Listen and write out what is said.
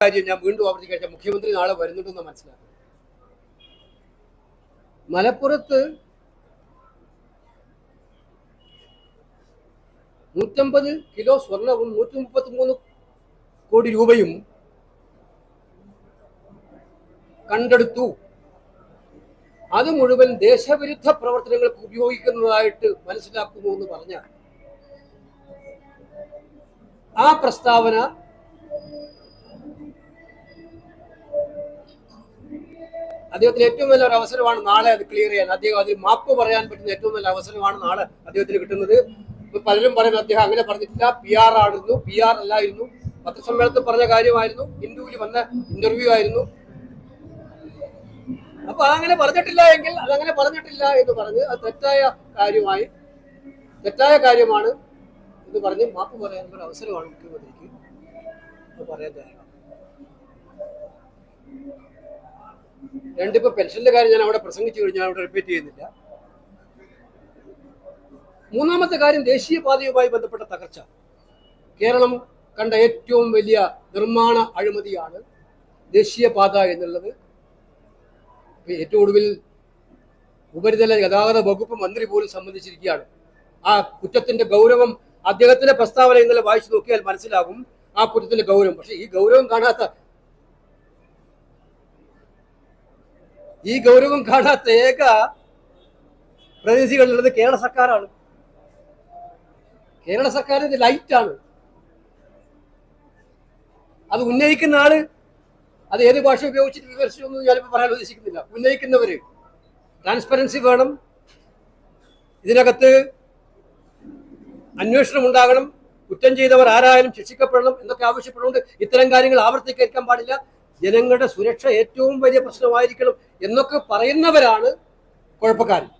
കാര്യം ഞാൻ വീണ്ടും ആവർത്തിക്കട്ടെ മുഖ്യമന്ത്രി നാളെ വരുന്നുണ്ടെന്ന് മനസ്സിലാക്കും മലപ്പുറത്ത് നൂറ്റമ്പത് കിലോ സ്വർണവും നൂറ്റി മുപ്പത്തി മൂന്ന് കോടി രൂപയും കണ്ടെടുത്തു. അത് മുഴുവൻ ദേശവിരുദ്ധ പ്രവർത്തനങ്ങൾക്ക് ഉപയോഗിക്കുന്നതായിട്ട് മനസ്സിലാക്കുന്നു എന്ന് പറഞ്ഞ ആ പ്രസ്താവന അദ്ദേഹത്തിന് ഏറ്റവും വലിയ ഒരു അവസരമാണ് നാളെ അത് ക്ലിയർ ചെയ്യാൻ. അദ്ദേഹം അതിൽ മാപ്പ് പറയാൻ പറ്റുന്ന ഏറ്റവും നല്ല അവസരമാണ് നാളെ അദ്ദേഹത്തിന് കിട്ടുന്നത്. ഇപ്പൊ പലരും പറയുന്നത് അദ്ദേഹം അങ്ങനെ പറഞ്ഞിട്ടില്ല. പി ആർ ആയിരുന്നു. പി ആർ അല്ലായിരുന്നു. പത്രസമ്മേളനത്തിൽ പറഞ്ഞ കാര്യമായിരുന്നു. ഹിന്ദുവിൽ വന്ന ഇന്റർവ്യൂ ആയിരുന്നു. അപ്പൊ അതങ്ങനെ പറഞ്ഞിട്ടില്ല എങ്കിൽ അതങ്ങനെ പറഞ്ഞിട്ടില്ല എന്ന് പറഞ്ഞ് അത് തെറ്റായ കാര്യമായി തെറ്റായ കാര്യമാണ് എന്ന് പറഞ്ഞ് മാപ്പ് പറയാൻ ഒരു അവസരമാണ് മുഖ്യമന്ത്രിക്ക്. പറയാൻ തയ്യാറാണ്. രണ്ടിപ്പോ പെൻഷന്റെ കാര്യം ഞാൻ അവിടെ പ്രസംഗിച്ചു കഴിഞ്ഞാൽ അവിടെ റിപ്പീറ്റ് ചെയ്യുന്നില്ല. മൂന്നാമത്തെ കാര്യം ദേശീയപാതയുമായി ബന്ധപ്പെട്ട തകർച്ച. കേരളം കണ്ട ഏറ്റവും വലിയ നിർമ്മാണ അഴിമതിയാണ് ദേശീയപാത എന്നുള്ളത്. ഏറ്റവും ഒടുവിൽ ഉപരിതല ഗതാഗത വകുപ്പ് മന്ത്രി പോലും സംബന്ധിച്ചിരിക്കുകയാണ്. ആ കുറ്റത്തിന്റെ ഗൗരവം അദ്ദേഹത്തിന്റെ പ്രസ്താവന ഇന്നലെ വായിച്ചു നോക്കിയാൽ മനസ്സിലാകും ആ കുറ്റത്തിന്റെ ഗൗരവം. പക്ഷെ ഈ ഗൗരവം കാണാത്ത ഈ ഗൗരവം കാണാത്ത ഏക പ്രതിനിധികളുള്ളത് കേരള സർക്കാരാണ്. കേരള സർക്കാർ ഇത് ലൈറ്റാണ് അത് ഉന്നയിക്കുന്ന ആൾ അത് ഏത് ഭാഷ ഉപയോഗിച്ചിട്ട് വിവരിച്ചൊന്നും ഞാനിപ്പോൾ പറയാൻ ഉദ്ദേശിക്കുന്നില്ല. ഉന്നയിക്കുന്നവര് ട്രാൻസ്പെറൻസി വേണം. ഇതിനകത്ത് അന്വേഷണം ഉണ്ടാകണം. കുറ്റം ചെയ്തവർ ആരായാലും ശിക്ഷിക്കപ്പെടണം എന്നൊക്കെ ആവശ്യപ്പെടുന്നുണ്ട് ഇത്തരം കാര്യങ്ങൾ ആവർത്തിക്കേൽക്കാൻ പാടില്ല. ജനങ്ങളുടെ സുരക്ഷ ഏറ്റവും വലിയ പ്രശ്നമായിരിക്കണം എന്നൊക്കെ പറയുന്നവരാണ് കുഴപ്പക്കാരൻ